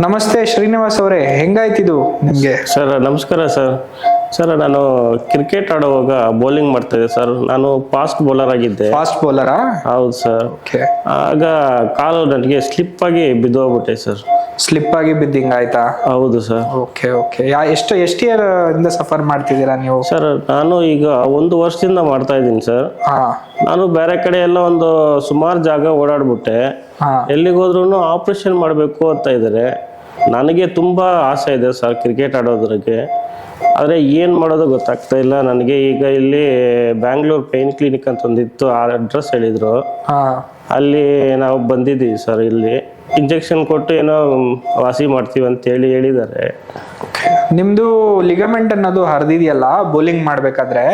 ನಮಸ್ತೆ ಶ್ರೀನಿವಾಸ್ ಅವರೇ ಹೆಂಗಾಯ್ತಿದು ನಿಮ್ಗೆ? ಸರ್ ನಮಸ್ಕಾರ ಸರ್. ಸರ್ ನಾನು ಕ್ರಿಕೆಟ್ ಆಡುವಾಗ ಬೌಲಿಂಗ್ ಮಾಡ್ತಾ ಇದ್ದೆ ಸರ್. ನಾನು ಫಾಸ್ಟ್ ಬೌಲರ್ ಆಗಿದ್ದೆ. ಫಾಸ್ಟ್ ಬೌಲರಾ ಹೌದು ಸರ್. ಆಗ ಕಾಲು ನನಗೆ ಸ್ಲಿಪ್ ಆಗಿ ಬಿದ್ದೋಗ್ಬಿಟ್ಟೆ ಸರ್. ಸ್ಲಿಪ್ ಆಗಿ ಬಿದ್ದಿಂಗ್ ಆಯ್ತಾ? ಹೌದು ಸರ್. ಓಕೆ ಓಕೆ ಯಾ ಎಷ್ಟು ಎಷ್ಟು ಇಯರ್ ಇಂದ ಸಫರ್ ಮಾಡ್ತಿದ್ದೀರಾ ನೀವು? ಸರ್ ನಾನು ಈಗ ಒಂದು ವರ್ಷದಿಂದ ಮಾಡ್ತಾ ಇದ್ದೀನಿ ಸರ್. ನಾನು ಬೇರೆ ಕಡೆ ಎಲ್ಲ ಒಂದು ಸುಮಾರು ಜಾಗ ಓಡಾಡ್ಬಿಟ್ಟೆ. ಎಲ್ಲಿಗೋದ್ರೂ ಆಪ್ರೇಷನ್ ಮಾಡಬೇಕು ಅಂತ ಇದ್ದಾರೆ. ನನಗೆ ತುಂಬ ಆಸೆ ಇದೆ ಸರ್ ಕ್ರಿಕೆಟ್ ಆಡೋದ್ರಿಗೆ ಆದರೆ ಏನು ಮಾಡೋದು ಗೊತ್ತಾಗ್ತಾ ಇಲ್ಲ. ನನಗೆ ಈಗ ಇಲ್ಲಿ ಬ್ಯಾಂಗ್ಳೂರ್ ಪೇನ್ ಕ್ಲಿನಿಕ್ ಅಂತ ಒಂದಿತ್ತು. ಆ ಅಡ್ರೆಸ್ ಹೇಳಿದರು. ಅಲ್ಲಿ ನಾವು ಬಂದಿದ್ದೀವಿ ಸರ್ ಇಲ್ಲಿ. ಇಂಜೆಕ್ಷನ್ ಕೊಟ್ಟು ಏನೋ ವಾಸಿ ಮಾಡ್ತೀವಿ ಅಂತ ಹೇಳಿ ಹೇಳಿದ್ದಾರೆ. ನಿಮ್ದು ಲಿಗಮೆಂಟ್ ಅನ್ನೋದು ಹರಿದಿದೆಯಲ್ಲ ಬೌಲಿಂಗ್ ಮಾಡ್ಬೇಕಾದ್ರೆ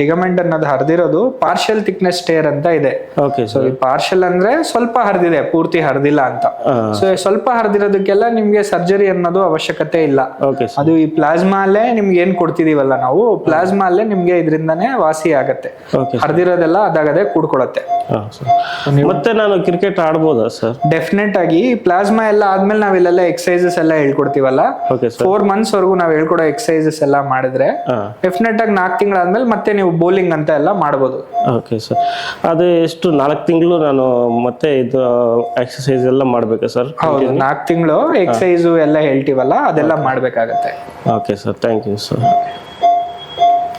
ಲಿಗಮೆಂಟ್ ಅನ್ನೋದು ಹರಿದಿರೋದು ಪಾರ್ಷಿಯಲ್ ಥಿಕ್ನೆಸ್ ಟೇರ್ ಅಂತ ಇದೆ. ಸೊ ಈ ಪಾರ್ಷಿಯಲ್ ಅಂದ್ರೆ ಸ್ವಲ್ಪ ಹರಿದಿದೆ ಪೂರ್ತಿ ಹರಿದಿಲ್ಲ ಅಂತ. ಸೊ ಸ್ವಲ್ಪ ಹರಿದಿರೋದಕ್ಕೆಲ್ಲ ನಿಮ್ಗೆ ಸರ್ಜರಿ ಅನ್ನೋದು ಅವಶ್ಯಕತೆ ಇಲ್ಲ. ಅದು ಈ ಪ್ಲಾಸ್ಮಾ ಅಲ್ಲೇ ನಿಮ್ಗೆ ಏನ್ ಕೊಡ್ತಿದೀವಲ್ಲ ನಾವು ಪ್ಲಾಸ್ಮಾ ಅಲ್ಲೇ ನಿಮ್ಗೆ ಇದರಿಂದಾನೇ ವಾಸಿ ಆಗತ್ತೆ. ಹರಿದಿರೋದೆಲ್ಲ ಅದಾಗದೆ ಕೂಡ್ಕೊಳತ್ತೆ ಮತ್ತೆ ನಾನು ಕ್ರಿಕೆಟ್ ಆಡ್ಬೋದಾ ಸರ್ ಡೆಫಿನೆಟ್ ಆಗಿ ಪ್ಲಾಸ್ಮಾ ಎಲ್ಲ ಆದ್ಮೇಲೆ ನಾವ್ ಇಲ್ಲೆಲ್ಲ ಎಕ್ಸಸೈಸಸ್ ಎಲ್ಲ ಹೇಳ್ಕೊಡ್ತೀವಲ್ಲ? ಫೋರ್ ಮಂತ್ಸ್ ವರೆಗೂ ನಾವ್ ಹೇಳ್ಕೊಡೋ ಎಕ್ಸಸೈಸಸ್ ಎಲ್ಲ ಮಾಡಿದ್ರೆ ಡೆಫಿನೆಟ್ ಆಗಿ ನಾಲ್ಕು ತಿಂಗಳಾದ್ಮೇಲೆ ಮತ್ತೆ ನೀವು ಬೌಲಿಂಗ್ ಅಂತ ಎಲ್ಲ ಮಾಡ್ಬೋದು. ಓಕೆ ಸರ್ ಅದು ಎಷ್ಟು ನಾಲ್ಕು ತಿಂಗಳು ನಾನು ಮತ್ತೆ ಇದು ಎಕ್ಸಸೈಸ್ ಎಲ್ಲ ಮಾಡಬೇಕಾ ಸರ್ ಹೌದು ನಾಲ್ಕು ತಿಂಗಳು ಎಕ್ಸಸೈಸು ಎಲ್ಲ ಹೇಳ್ತೀವಲ್ಲ ಅದೆಲ್ಲ ಮಾಡ್ಬೇಕಾಗತ್ತೆ. Okay sir thank you sir